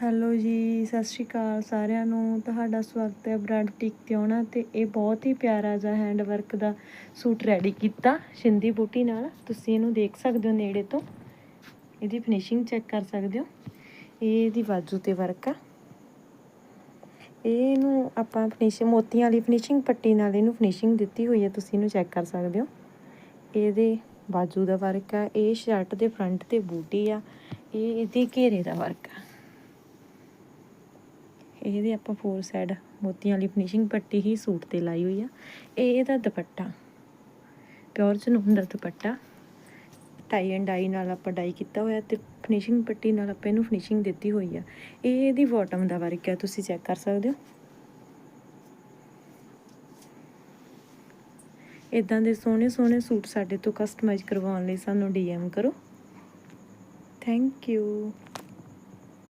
Hello ਜੀ, ਸਤਿ ਸ਼੍ਰੀ ਅਕਾਲ ਸਾਰਿਆਂ ਨੂੰ। ਤੁਹਾਡਾ ਸਵਾਗਤ ਹੈ ਬ੍ਰਾਂਡ ਟਿਕ ਤੇ ਆਉਣਾ ਤੇ ਇਹ ਬਹੁਤ ਹੀ ਪਿਆਰਾ ਜਿਹਾ ਹੈਂਡ ਵਰਕ ਦਾ ਸੂਟ ਰੈਡੀ ਕੀਤਾ ਸ਼ਿੰਦੀ ਬੂਟੀ ਨਾਲ। ਤੁਸੀਂ ਇਹਨੂੰ ਦੇਖ ਸਕਦੇ ਹੋ ਨੇੜੇ ਤੋਂ। ਇਹਦੀ ਫਿਨਿਸ਼ਿੰਗ ਚੈੱਕ ਕਰ ਸਕਦੇ ਹੋ। ਇਹ ਇਹਦੀ ਬਾਜੂ ਤੇ ਵਰਕ ਆ। ਇਹਨੂੰ ਆਪਾਂ ਫਿਨਿਸ਼ਿੰਗ ਮੋਤੀਆਂ ਵਾਲੀ ਫਿਨਿਸ਼ਿੰਗ ਪੱਟੀ ਨਾਲ ਇਹਨੂੰ ਫਿਨਿਸ਼ਿੰਗ ਦਿੱਤੀ ਹੋਈ ਹੈ ਤੁਸੀਂ ਇਹਨੂੰ ਚੈੱਕ ਕਰ ਸਕਦੇ ਹੋ। ਇਹਦੇ ਬਾਜੂ ਦਾ ਵਰਕ ਆ। ਇਹ ਸ਼ਰਟ ਦੇ ਫਰੰਟ ਤੇ ਬੂਟੀ ਆ। ਇਹ ਇਹਦੇ ਘੇਰੇ ਦਾ ਵਰਕ ਆ। ਇਹਦੇ ਆਪਾਂ ਫੋਰ ਸਾਈਡ ਮੋਤੀਆਂ ਵਾਲੀ ਫਿਨਿਸ਼ਿੰਗ ਪੱਟੀ ਹੀ ਸੂਟ ਤੇ ਲਾਈ ਹੋਈ ਆ। ਇਹ ਇਹਦਾ ਦੁਪੱਟਾ ਪਿਓਰ ਚਨੂਨ ਦਾ ਦੁਪੱਟਾ। ਟਾਈ ਐਂਡ ਡਾਈ ਨਾਲ ਆਪਾਂ ਡਾਈ ਕੀਤਾ ਹੋਇਆ ਤੇ ਫਿਨਿਸ਼ਿੰਗ ਪੱਟੀ ਨਾਲ ਆਪਾਂ ਇਹਨੂੰ ਫਿਨਿਸ਼ਿੰਗ ਦਿੱਤੀ ਹੋਈ ਆ। ਇਹ ਇਹਦੀ ਬਾਟਮ ਦਾ ਵਰਕ ਆ, ਤੁਸੀਂ ਚੈੱਕ ਕਰ ਸਕਦੇ ਹੋ। ਇਦਾਂ ਦੇ ਸੋਹਣੇ ਸੋਹਣੇ ਸੂਟ ਸਾਡੇ ਤੋਂ ਕਸਟਮਾਈਜ਼ ਕਰਵਾਉਣ ਲਈ ਸਾਨੂੰ ਡੀਐਮ ਕਰੋ। Thank you